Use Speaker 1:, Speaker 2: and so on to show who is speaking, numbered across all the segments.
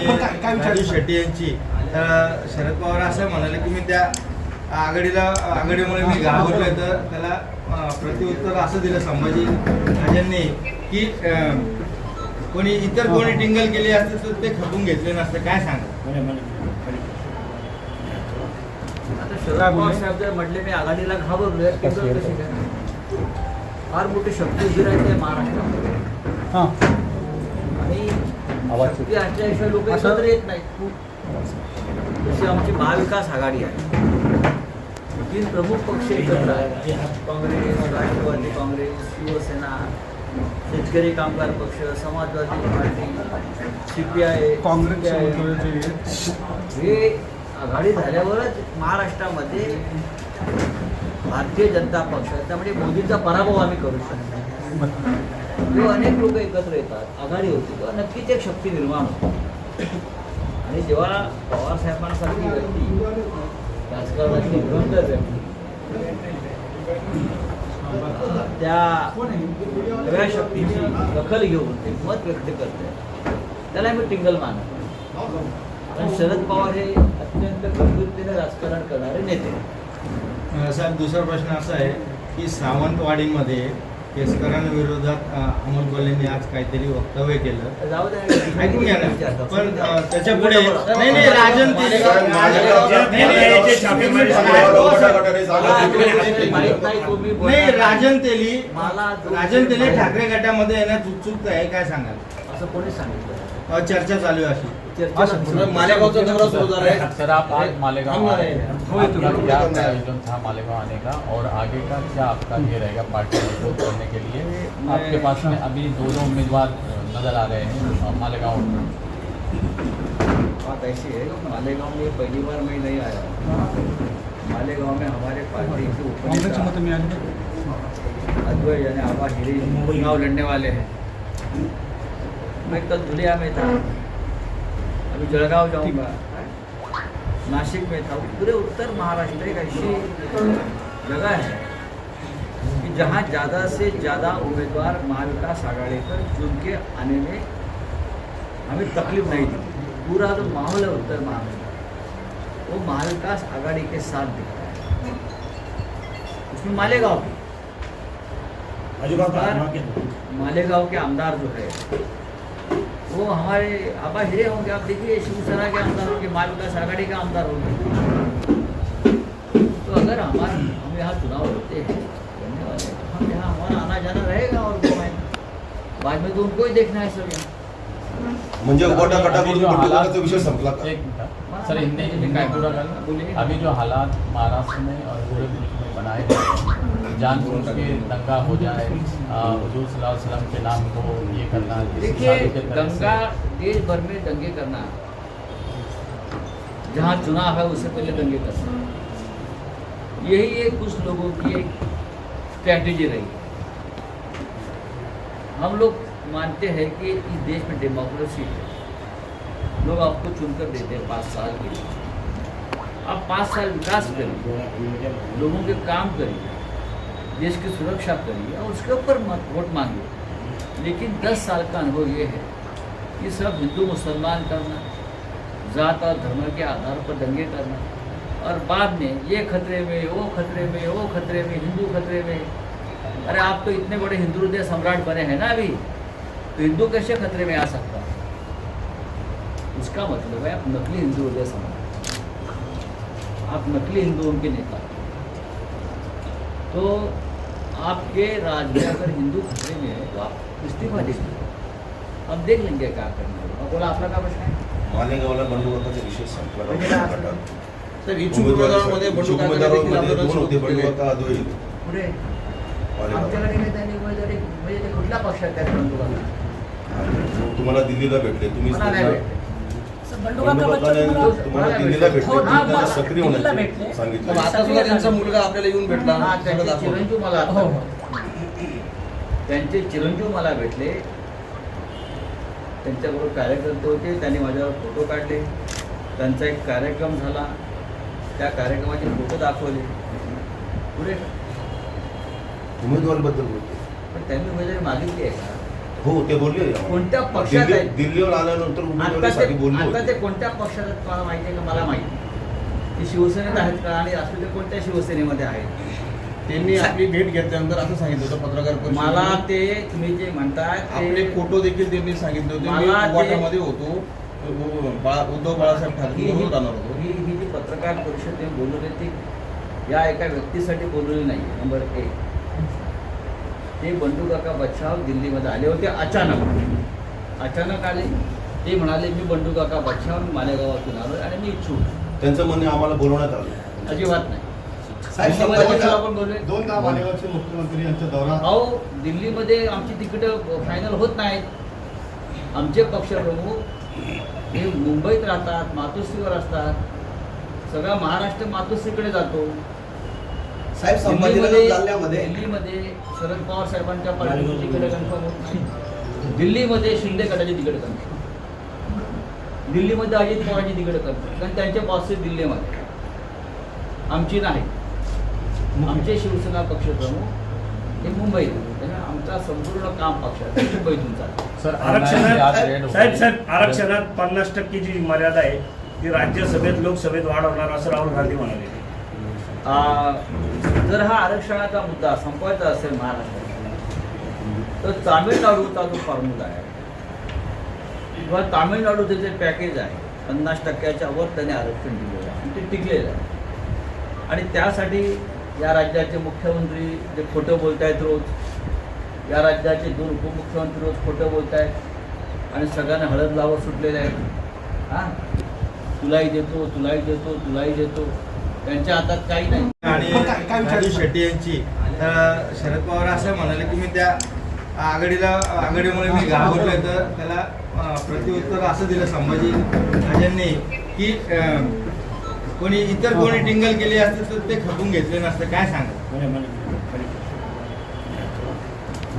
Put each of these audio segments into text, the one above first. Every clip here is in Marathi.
Speaker 1: आणि राजू शेट्टी यांची. तर शरद पवार असं म्हणाले की मी त्या आघाडीला आघाडीमुळे मी घाबरलोय तर त्याला अं, प्रत्युत्तर असं दिलं संभाजी राजांनी की कोणी इतर कोणी टिंगल केली असते तर ते खपून घेतले नसते. काय सांगा?
Speaker 2: आता शरद पवार साहेब जर म्हटले मी आघाडीला घाबरलोय टिंगल कशी काय फार मोठी शक्ती उभी राहते महाराष्ट्रामध्ये.
Speaker 3: हां.
Speaker 2: शक्ती असल्याशिवाय लोक एकत्र येत नाहीत. जशी आमची महाविकास आघाडी आहे. तीन प्रमुख पक्ष एकत्र आहेत. काँग्रेस राष्ट्रवादी काँग्रेस शिवसेना शेतकरी कामगार पक्ष समाजवादी पार्टी सीपीआय
Speaker 3: काँग्रेस
Speaker 2: हे. आघाडी झाल्यावरच महाराष्ट्रामध्ये भारतीय जनता पक्ष त्यामुळे मोदींचा पराभव आम्ही करू शकतो. जेव्हा अनेक लोक एकत्र येतात आघाडी होती तेव्हा नक्कीच एक शक्ती निर्माण होते. आणि जेव्हा पवारसाहेबांसारखी व्यक्ती राजकारणाची ग्रंथ व्यक्ती त्या सगळ्या शक्तीची दखल घेऊन ते मत व्यक्त करते त्याला मी टिंगल मानतो कारण शरद पवार हे अत्यंत गंभीरतेने राजकारण करणारे नेते.
Speaker 1: साहेब दुसरा प्रश्न असा आहे की सावंतवाडीमध्ये केसकरांविरोधात अमोल कोल्हेंनी आज काहीतरी वक्तव्य केलं. ऐकून घ्या ना. पण त्याच्या पुढे नाही नाही राजन ते नाही, नाही,
Speaker 2: माहीत नाही तुम्ही
Speaker 1: नाही
Speaker 2: बोलणार.
Speaker 1: राजन तेली राजन तेली ठाकरे गटामध्ये येण्यात उत्सुक आहे काय सांगाल?
Speaker 2: असं कोणी सांगितलं
Speaker 1: चर्चा चालू आहे अशी.
Speaker 4: दौरा सर
Speaker 5: आप आज मालेगांव
Speaker 4: रहे हैं। तो-
Speaker 5: क्या आयोजन था मालेगांव आने का? और आगे का क्या आपका ये रहेगा पार्टी मज़बूत करने के लिए? आपके पास में अभी दो दो उम्मीदवार नज़र आ रहे हैं मालेगांव में।
Speaker 2: बात ऐसी है मालेगांव में पहली बार मैं नहीं आया मालेगांव में हमारे पार्टी के
Speaker 3: काँग्रेसची मतं
Speaker 2: अद्वैत यानी आबा हिरे चुनाव लड़ने वाले हैं। मैं कल धुलिया में था। अभी जलगांव जाऊंगा नासिक में था पूरे उत्तर महाराष्ट्र एक ऐसी जगह है कि जहाँ ज़्यादा से ज़्यादा उम्मीदवार महाविकास आघाड़ी पर चुन के आने में हमें तकलीफ नहीं दी पूरा जो माहौल है उत्तर महाराष्ट्र वो महाविकास आघाड़ी के साथ दिखता है. उसमें मालेगांव की मालेगांव के आमदार जो है वो हमारे आबा हिरे होंगे आप देखिए शिवसेना के आमदार होंगे माल विकास आघाड़ी के आमदार होंगे तो अगर हमारा हम यहाँ चुनाव होते हैं करने वाले हैं, हम यहाँ हमारा आना जाना रहेगा और वो मैं बाद में तो उनको ही देखना है सब यहाँ।
Speaker 4: म्हणजे गटा विषय संपला
Speaker 5: एक मिनट सर हिंदी में काय पूरा
Speaker 2: बोलिए।
Speaker 5: अभी जो हालात महाराष्ट्र में और पूरे मुल्क में बनाए गए हैं जानबूझ के दंगा हो जाए हुजूर के नाम को ये करना
Speaker 2: देखिए दंगा देश भर में दंगे करना जहाँ चुनाव है उससे पहले दंगे करना। यही एक कुछ लोगों की एक स्ट्रैटेजी रही। हम लोग मानते हैं कि इस देश में डेमोक्रेसी है। लोग आपको चुनकर देते हैं पाँच साल के लिए। आप पाँच साल विकास करिए। लोगों के काम करिए। देश की सुरक्षा करिए और उसके ऊपर वोट मांगिए। लेकिन दस साल का अनुभव ये है कि सब हिंदू मुसलमान करना, जात और धर्म के आधार पर दंगे करना, और बाद में ये खतरे में, वो खतरे में, वो खतरे में, हिंदू खतरे में। अरे आप तो इतने बड़े हिंदू हृदय सम्राट बने हैं ना अभी तो हिंदू कैसे खतरे में आ सकता है? उसका मतलब है आप नकली हिंदू हृदय सम्राट। आप नकली हिंदुओं के नेता। तो आपके राज्य में अगर हिंदू खतरे में है तो आप इस्तीफा दीजिए हम देख लेंगे क्या करना है और बोला आपला का प्रश्न आहे
Speaker 4: मालेगावला बंडखोराचा विषय संपला
Speaker 2: म्हणजे
Speaker 4: का?
Speaker 2: काय
Speaker 4: गटात.
Speaker 6: तर इच्छुक उमेदवारांमध्ये बंडू
Speaker 4: इच्छुक
Speaker 6: काका देखील आंदोलन
Speaker 4: दोन
Speaker 6: सुरू
Speaker 4: होते
Speaker 6: केले.
Speaker 4: बंडू
Speaker 2: पुढे आमच्याकडे नाही त्यांनी उमेदवारी म्हणजे ते कुठल्या पक्षात आहेत
Speaker 4: बंडू तुम्हाला दिल्लीला भेटले तुम्ही
Speaker 6: मुलगा आपल्याला येऊन भेटला.
Speaker 2: हा. चिरंजीव मला
Speaker 7: हो, हो.
Speaker 2: त्यांचे चिरंजीव मला भेटले. त्यांच्याबरोबर कार्यकर्ते होते. त्यांनी माझ्यावर फोटो काढले. त्यांचा एक कार्यक्रम झाला. त्या कार्यक्रमाचे फोटो दाखवले. पुढे.
Speaker 4: उमेदवाराबद्दल बोलतो
Speaker 2: पण त्यांनी उमेदवारी मागितली आहे का?
Speaker 4: हो ते बोलले.
Speaker 2: कोणत्या पक्षात आहेत?
Speaker 4: दिल्लीवर आल्यानंतर
Speaker 2: आता
Speaker 4: उमेदवारीसाठी
Speaker 2: ते
Speaker 4: बोलले
Speaker 2: आता ते
Speaker 4: होते
Speaker 2: कोणत्या पक्षात आहेत तुम्हाला माहिती आहे का? मला माहिती ते शिवसेनेत आहेत का? आणि असू ते कोणत्या शिवसेनेमध्ये आहेत?
Speaker 6: त्यांनी आपली भेट घेतल्यानंतर असं सांगितलं होतं पत्रकार परिषदेत.
Speaker 2: मला ते तुम्ही जे म्हणताय
Speaker 6: आपले फोटो देखील त्यांनी सांगितले होते. मी उभाटामध्ये होतो. उद्धव बाळासाहेब ठाकरे
Speaker 2: ही
Speaker 6: राहणार होतो.
Speaker 2: ही ही जी पत्रकार परिषद बोलवली ती या एका व्यक्तीसाठी बोलवली नाही नंबर एक. ते बंडू काका बच्छाव दिल्लीमध्ये आले होते अचानक. अचानक आले. ते म्हणाले मी बंडू काका बच्छाव मालेगावातून आलो आणि मी इच्छुक.
Speaker 4: त्यांचं म्हणणे आम्हाला बोलवण्यात आलं.
Speaker 2: अजिबात नाही.
Speaker 1: मालेगावचे मुख्यमंत्री दौरा
Speaker 2: अहो दिल्लीमध्ये आमची तिकीटं फायनल होत नाहीत. आमचे पक्षप्रमुख हे मुंबईत राहतात मातोश्रीवर असतात. सगळा महाराष्ट्र मातोश्रीकडे जातो.
Speaker 7: साहेब संभाजीनगर
Speaker 2: दिल्लीमध्ये
Speaker 7: जिल्ह्यामध्ये
Speaker 2: दिल्लीमध्ये शरद पवार साहेबांच्या पार्टीची तिकीट कन्फर्म होत नाही. दिल्लीमध्ये शिंदे गटाची तिकीट कन्फर्म दिल्लीमध्ये अजित पवारची तिकीट कन्फर्म कारण त्यांचे बॉसेस दिल्लीमध्ये. आमची नाही. आमचे शिवसेना पक्षप्रमुख हे मुंबईत त्यामुळे आमचा संपूर्ण काम पक्षात मुंबईतून
Speaker 5: सर
Speaker 3: आरक्षणात
Speaker 5: हो
Speaker 3: साहेब। साहेब आरक्षणात पन्नास टक्के जी मर्यादा आहे ती राज्यसभेत लोकसभेत वाढ होणार असं राहुल गांधी म्हणाले.
Speaker 2: जर हा आरक्षणाचा मुद्दा संपवायचा असेल महाराष्ट्रात तर तामिळनाडूचा जो फॉर्म्युला आहे किंवा तामिळनाडूचे जे पॅकेज आहे पन्नास टक्क्याच्या वर त्याने आरक्षण दिलेलं आहे. आणि ते टिकलेलं आहे. आणि त्यासाठी या राज्याचे मुख्यमंत्री जे खोटं बोलत आहेत रोज या राज्याचे दोन उपमुख्यमंत्री रोज खोटं बोलत आहेत आणि सगळ्यांना हळद लावत सुटलेले आहेत. हां? तुलाही देतो तुलाही देतो तुलाही देतो. त्यांच्या हातात काही नाही.
Speaker 1: आणि राजू शेट्टी यांची तर शरद पवार असं म्हणाले की मी त्या आघाडीला आघाडीमुळे मी घाबरलोय तर त्याला प्रत्युत्तर असं दिलं संभाजी राजांनी की कोणी इतर कोणी टिंगल केली असते तर ते खपून घेतले नसतं. काय सांगा?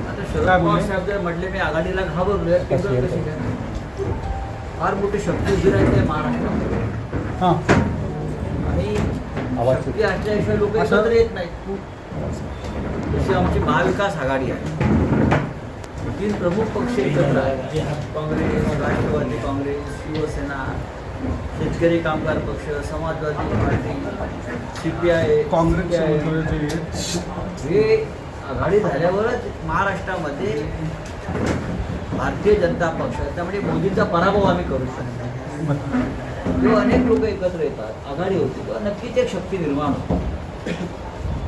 Speaker 2: आता शरद पवार साहेब जर म्हटले मी आघाडीला घाबरलोय टिंगल कशी काय? फार मोठी शक्ती उभी राहते महाराष्ट्रामध्ये. आणि शक्ती असल्याशिवाय लोक एकत्र येत नाहीत. जशी आमची महाविकास आघाडी आहे. तीन प्रमुख पक्ष एकत्र आहेत. काँग्रेस राष्ट्रवादी काँग्रेस शिवसेना शेतकरी कामगार पक्ष समाजवादी पार्टी सीपीआय
Speaker 3: काँग्रेसचे मुख्यमंत्री आहेत.
Speaker 2: हे आघाडी झाल्यावरच महाराष्ट्रामध्ये भारतीय जनता पक्ष त्यामुळे मोदींचा पराभव आम्ही करू शकतो. जेव्हा अनेक लोक एकत्र येतात आघाडी होती किंवा नक्कीच एक शक्ती निर्माण होते.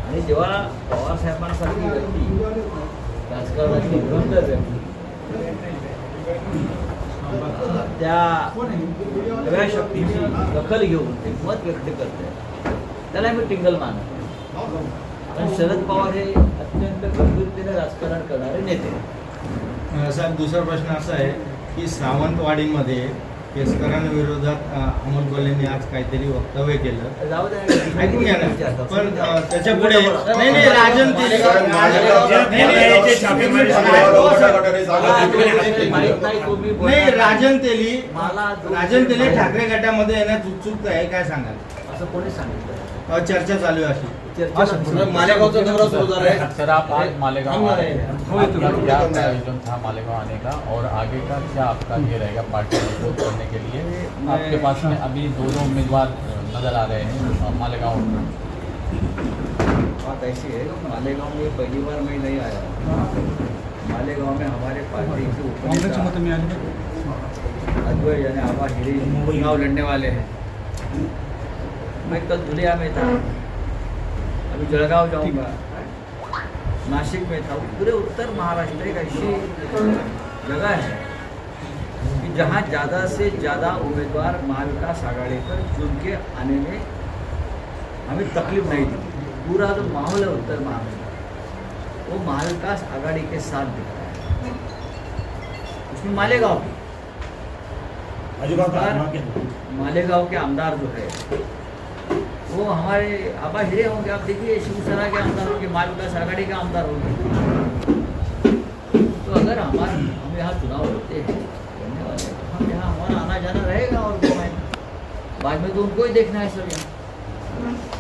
Speaker 2: आणि जेव्हा पवारसाहेबांसारखी व्यक्ती राजकारणाची धुरंधर व्यक्ती त्या नव्या शक्तीची दखल घेऊन ते मत व्यक्त करते त्याला मी टिंगल मानत कारण शरद पवार हे अत्यंत गंभीरतेने राजकारण करणारे नेते
Speaker 1: साहेब दुसरा प्रश्न असा आहे की सावंतवाडीमध्ये केसकरांविरोधात अमोल कोल्हेंनी आज काहीतरी वक्तव्य केलं
Speaker 2: जाऊ द्या
Speaker 1: ऐकून घ्या ना पण त्याच्या पुढे नाही नाही राजन तेली
Speaker 3: नाही,
Speaker 1: राजन तेली राजन तेली ठाकरे गटामध्ये येण्यात उत्सुकता आहे काय सांगाल
Speaker 2: असं कोणी सांगितलं
Speaker 1: चर्चा चालू आहे अशी
Speaker 6: मालेगावचा दौरा सुरू झाला आहे
Speaker 5: सर आप आज मालेगांव आए हैं. आपका क्या आयोजन था मालेगांव आने का? और आगे का क्या आपका ये रहेगा पार्टी मज़बूत करने के लिए? आपके पास में अभी दोनों उम्मीदवार नज़र आ रहे हैं अ, मालेगांव में।
Speaker 2: बात ऐसी है मालेगांव में पहली बार मैं नहीं आया मालेगांव में हमारे पार्टी के उपनेता अद्वैत यानी आबा हिरे चुनाव लड़ने वाले हैं। मैं कल धुलिया में था। अभी जलगांव जाऊंगा नासिक में था पूरे उत्तर महाराष्ट्र एक ऐसी जगह है कि जहाँ ज़्यादा से ज़्यादा उम्मीदवार महाविकास आघाड़ी पर चुन के आने में हमें तकलीफ नहीं दी। पूरा जो माहौल है उत्तर महाराष्ट्र वो महाविकास आघाड़ी के साथ दिखता है। उसमें मालेगांव भी। मालेगांव के आमदार जो है वो हमारे आबा हिरे होंगे आप देखिए शिवसेना के आमदार होंगे माल विकास आघाड़ी के आमदार होंगे। तो अगर हमारा हम यहाँ चुनाव होते हैं करने वाले हम यहाँ हमारा आना जाना रहेगा और बाद में तो उनको ही देखना है सर यहाँ।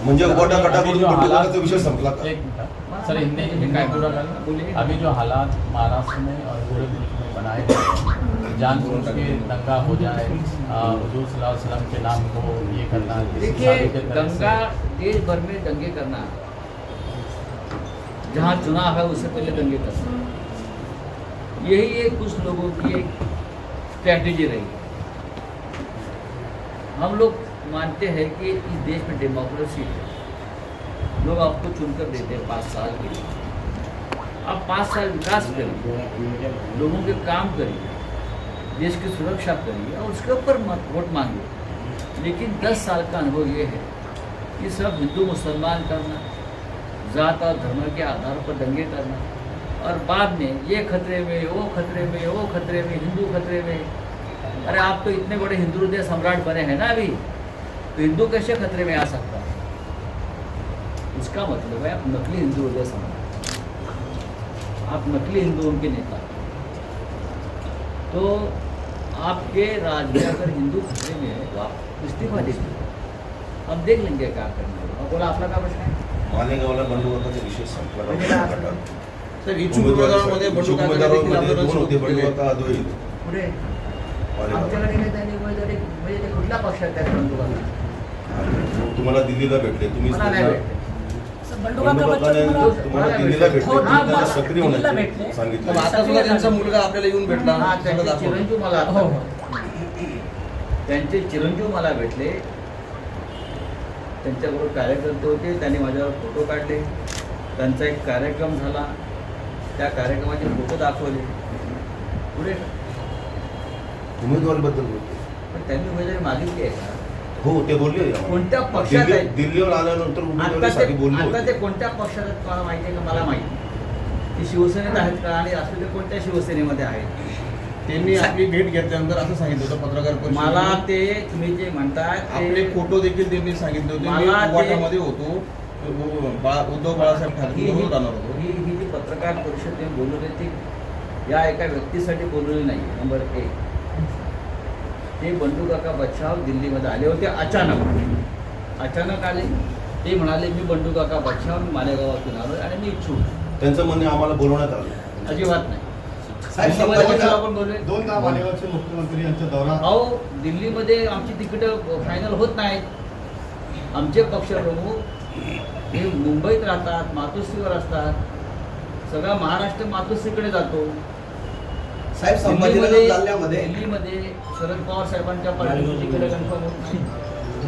Speaker 4: म्हणजे
Speaker 5: अभी
Speaker 4: गटाकडून
Speaker 5: जो हालात
Speaker 4: बंडखोराचा विषय संपला का?
Speaker 5: एक मिनट सर हिंदी हिंदी काय पूरा
Speaker 2: बोलिए।
Speaker 5: करना अभी जो हालात महाराष्ट्र में और पूरे मुल्क में बनाए गए हैं जानबूझ के दंगा हो जाए हुजूर सल्लल्लाहु अलैहि वसल्लम के नाम को ये करना
Speaker 2: देखिए दंगा देश भर में दंगे करना जहाँ चुनाव है उससे पहले दंगे करना। यही एक कुछ लोगों की एक स्ट्रैटेजी रही। है हम लोग मानते हैं कि इस देश में डेमोक्रेसी है। लोग आपको चुनकर देते हैं पाँच साल के लिए। आप पाँच साल विकास करिए, लोगों के काम करिए, देश की सुरक्षा करिए और उसके ऊपर वोट मांगिए। लेकिन दस साल का अनुभव ये है कि सब हिंदू, मुसलमान करना, जात और धर्म के आधार पर दंगे करना और बाद में ये खतरे में, वो खतरे में, वो खतरे में, हिंदू खतरे में। अरे आप तो इतने बड़े हिंदू सम्राट बने हैं ना अभी। तो हिंदू कैसे खतरे में आ सकता है? इसका मतलब है आप नकली हिंदू हृदय सम्राट आप नकली हिंदुओं के नेता तो आपके राज्य में अगर हिंदू खतरे में है तो आप इस्तीफा दीजिए। हम देख लेंगे क्या करना है। बोला आपला का प्रश्न आहे
Speaker 4: मालेगावला बंडखोराचा विषय संपला का? गटात.
Speaker 6: सर इच्छुक उमेदवारांमध्ये
Speaker 4: इच्छुक
Speaker 6: बंडू काका
Speaker 2: पुढे. आमच्याकडे उमेदवारी म्हणजे ते कुठल्या पक्षात
Speaker 4: तुम्हाला दिल्लीला भेटले तुम्ही
Speaker 2: मला नाही भेटले.
Speaker 8: तुम्हाला-
Speaker 4: दिल्लीला भेटले
Speaker 8: हो,
Speaker 4: तुम्ही
Speaker 8: हा,
Speaker 4: त्यांना
Speaker 8: हा.
Speaker 4: सक्रिय
Speaker 8: दिल्लीला
Speaker 4: होण्याचे
Speaker 8: भेटले.
Speaker 6: तर
Speaker 4: सांगितले
Speaker 6: आता सुद्धा त्यांचा मुलगा आपल्याला येऊन भेटला
Speaker 2: हा,
Speaker 6: सगळं
Speaker 2: त्यांचे
Speaker 6: दाखवलं.
Speaker 2: चिरंजीव मला आता
Speaker 8: हो, हो.
Speaker 2: त्यांचे चिरंजीव मला भेटले त्यांच्याबरोबर कार्यकर्ते होते त्यांनी माझ्यावर फोटो काढले त्यांचा एक कार्यक्रम झाला त्या कार्यक्रमाचे फोटो दाखवले पुढे
Speaker 4: उमेदवारीबद्दल बोलते
Speaker 2: पण त्यांनी उमेदवारी मागितली आहे का
Speaker 4: हो ते बोलले.
Speaker 2: कोणत्या पक्षात
Speaker 4: दिल्ली-
Speaker 2: आहेत?
Speaker 4: दिल्लीवर आल्यानंतर
Speaker 2: आता
Speaker 4: उमेदवारीसाठी
Speaker 2: ते
Speaker 4: बोलले
Speaker 2: आता ते
Speaker 4: होते
Speaker 2: कोणत्या पक्षात आहेत तुम्हाला माहिती आहे का मला माहिती. ते शिवसेनेत आहेत का आणि असले ते कोणत्या शिवसेनेमध्ये आहेत
Speaker 6: त्यांनी आपली भेट घेतल्यानंतर असं सांगितलं होतं पत्रकार परिषदेत.
Speaker 2: मला ते तुम्ही जे म्हणताय
Speaker 6: आपले फोटो देखील त्यांनी सांगितले होते मी
Speaker 2: मला ते-
Speaker 6: उभाटामध्ये होतो उद्धव बाळासाहेब ठाकरे
Speaker 2: ही
Speaker 6: बरोबर राहणार होतो
Speaker 2: ही ही जी पत्रकार परिषद बोलवली ती या एका व्यक्तीसाठी बोलवली नाही नंबर एक ते बंडू काका बच्छाव दिल्लीमध्ये आले होते अचानक. अचानक आले. ते म्हणाले मी बंडू काका बच्छाव मी मालेगावातून आलो आणि मी इच्छुक. आहे."
Speaker 4: त्यांचं म्हणणे आम्हाला बोलवण्यात आलं.
Speaker 2: अजिबात नाही.
Speaker 1: मालेगावचे मुख्यमंत्री यांचा दौरा
Speaker 2: अहो दिल्लीमध्ये आमची तिकीटं फायनल होत नाहीत. आमचे पक्षप्रमुख हे मुंबईत राहतात मातोश्रीवर असतात. सगळा महाराष्ट्र मातोश्रीकडे जातो.
Speaker 7: साहेब संभाजीनगर
Speaker 2: दिल्लीमध्ये शरद पवार साहेबांच्या पार्टीची तिकीट कन्फर्म होत नाही.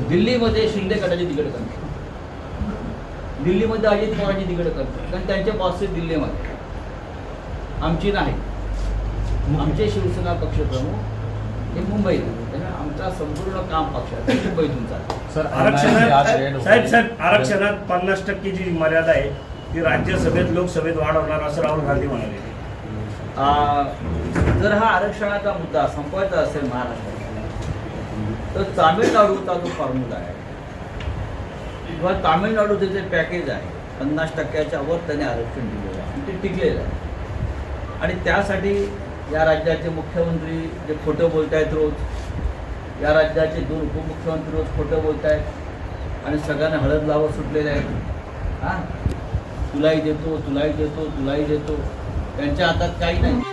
Speaker 2: दिल्लीमध्ये शिंदे गटाची तिकीट कन्फर्म दिल्लीमध्ये अजित पवारची तिकीट कन्फर्म कारण त्यांचे बॉसेस दिल्लीमध्ये. आमची नाही. आमचे शिवसेना पक्षप्रमुख हे. त्यामुळे आमचा संपूर्ण काम पक्षाचा मुंबईतून चालतो
Speaker 5: सर
Speaker 3: आरक्षणात
Speaker 5: हो
Speaker 3: साहेब। साहेब आरक्षणात पन्नास टक्के जी मर्यादा आहे ती राज्यसभेत लोकसभेत वाढवणार असं राहुल गांधी म्हणाले.
Speaker 2: जर हा आरक्षणाचा मुद्दा संपवायचा असेल महाराष्ट्रात तर तामिळनाडूचा जो फॉर्म्युला आहे किंवा तामिळनाडूचे जे पॅकेज आहे पन्नास टक्क्याच्या वर त्याने आरक्षण दिलेलं आहे. आणि ते टिकलेलं आहे. आणि त्यासाठी या राज्याचे मुख्यमंत्री जे खोटं बोलत आहेत रोज या राज्याचे दोन उपमुख्यमंत्री रोज खोटं बोलत आहेत आणि सगळ्यांना हळद लावत सुटलेले आहेत. हां? तुलाही देतो तुलाही देतो तुलाही देतो. त्यांच्या हातात काही नाही.